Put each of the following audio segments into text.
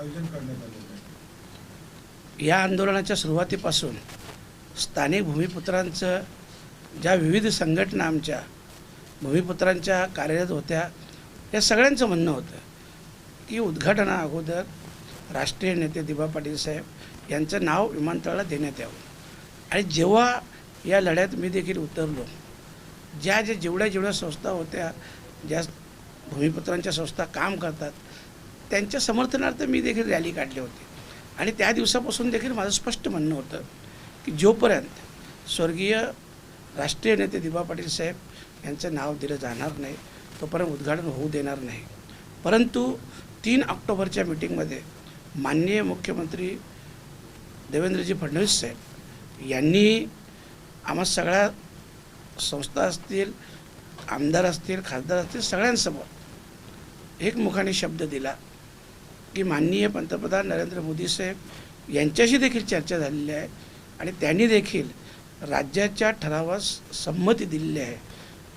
आयोजन करण्यात आलेलं या आंदोलनाच्या सुरुवातीपासून स्थानिक भूमिपुत्रांचं ज्या विविध संघटना आमच्या भूमिपुत्रांच्या कार्यरत होत्या या सगळ्यांचं म्हणणं होतं की उद्घाटना अगोदर राष्ट्रीय नेते दिबा पाटील साहेब यांचं नाव विमानतळाला देण्यात यावं. आणि जेव्हा या लढ्यात मी देखील उतरलो ज्या ज्या जेवढ्या जेवढ्या संस्था होत्या ज्या भूमिपुत्रांच्या संस्था काम करतात त्यांच्या समर्थनार्थ मी देखील रॅली काढली होती. आणि त्या दिवसापासून देखील माझं स्पष्ट म्हणणं होतं की जोपर्यंत स्वर्गीय राष्ट्रीय नेते दिबा पाटील साहेब यांचं नाव दिलं जाणार नाही तोपर्यंत उद्घाटन होऊ देणार नाही. परंतु तीन ऑक्टोबरच्या मिटिंगमध्ये माननीय मुख्यमंत्री देवेंद्रजी फडणवीस साहेब यांनी आम्हा सगळ्या संस्था असतील आमदार असतील खासदार असतील सगळ्यांसमोर एकमुखाने शब्द दिला. की माननीय पंतप्रधान नरेंद्र मोदी साहेब यांच्याशी देखील चर्चा झालेली आहे आणि त्यांनी देखील राज्याच्या ठरावास संमती दिलेली आहे.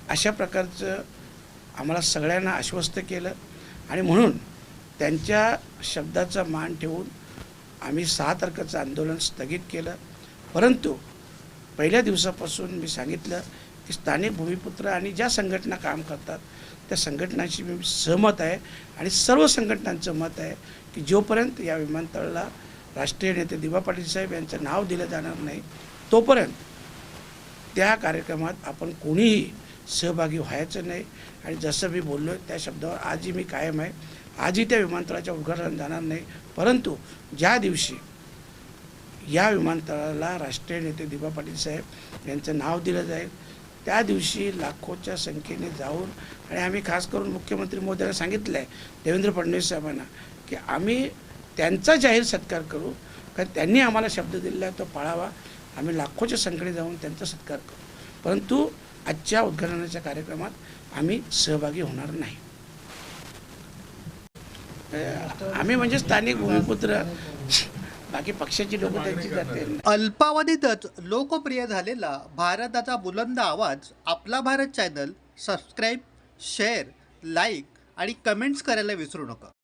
अशा प्रकारचं आम्हाला सगळ्यांना आश्वस्त केलं आणि म्हणून त्यांच्या शब्दाचा मान ठेवून आम्ही सहा तारखेचं आंदोलन स्थगित केलं. परंतु पहिल्या दिवसापासून मी सांगितलं की स्थानिक भूमिपुत्र आणि ज्या संघटना काम करतात त्या संघटनांशी मी सहमत आहे आणि सर्व संघटनांचं मत आहे की जोपर्यंत या विमानतळाला राष्ट्रीय नेते दिबा पाटील साहेब यांचं नाव दिलं जाणार नाही तोपर्यंत त्या कार्यक्रमात आपण कोणीही सहभागी व्हायचं नाही. आणि जसं मी बोललो त्या शब्दावर आजही मी कायम आहे. आजही त्या विमानतळाच्या उद्घाटन जाणार नाही. परंतु ज्या दिवशी या विमानतळाला राष्ट्रीय नेते दिबा पाटील साहेब यांचं नाव दिलं जाईल त्या दिवशी लाखोच्या संख्येने जाऊन आणि आम्ही खास करून मुख्यमंत्री मोदयांना सांगितलं आहे देवेंद्र फडणवीस साहेबांना की आम्ही त्यांचा जाहीर सत्कार करू कारण त्यांनी आम्हाला शब्द दिलेला आहे तो पाळावा. आम्ही लाखोच्या संख्येने जाऊन त्यांचा सत्कार करू. परंतु आजच्या उद्घाटनाच्या कार्यक्रमात आम्ही सहभागी होणार नाही. आम्ही म्हणजे स्थानिक भूमिपुत्र. बाकी पक्षाची लोक त्यांची जाते. अल्पावधीतच लोकप्रिय झालेला भारताचा बुलंद आवाज आपला Bharat channel subscribe share like आणि कमेंट्स करायला विसरू नका.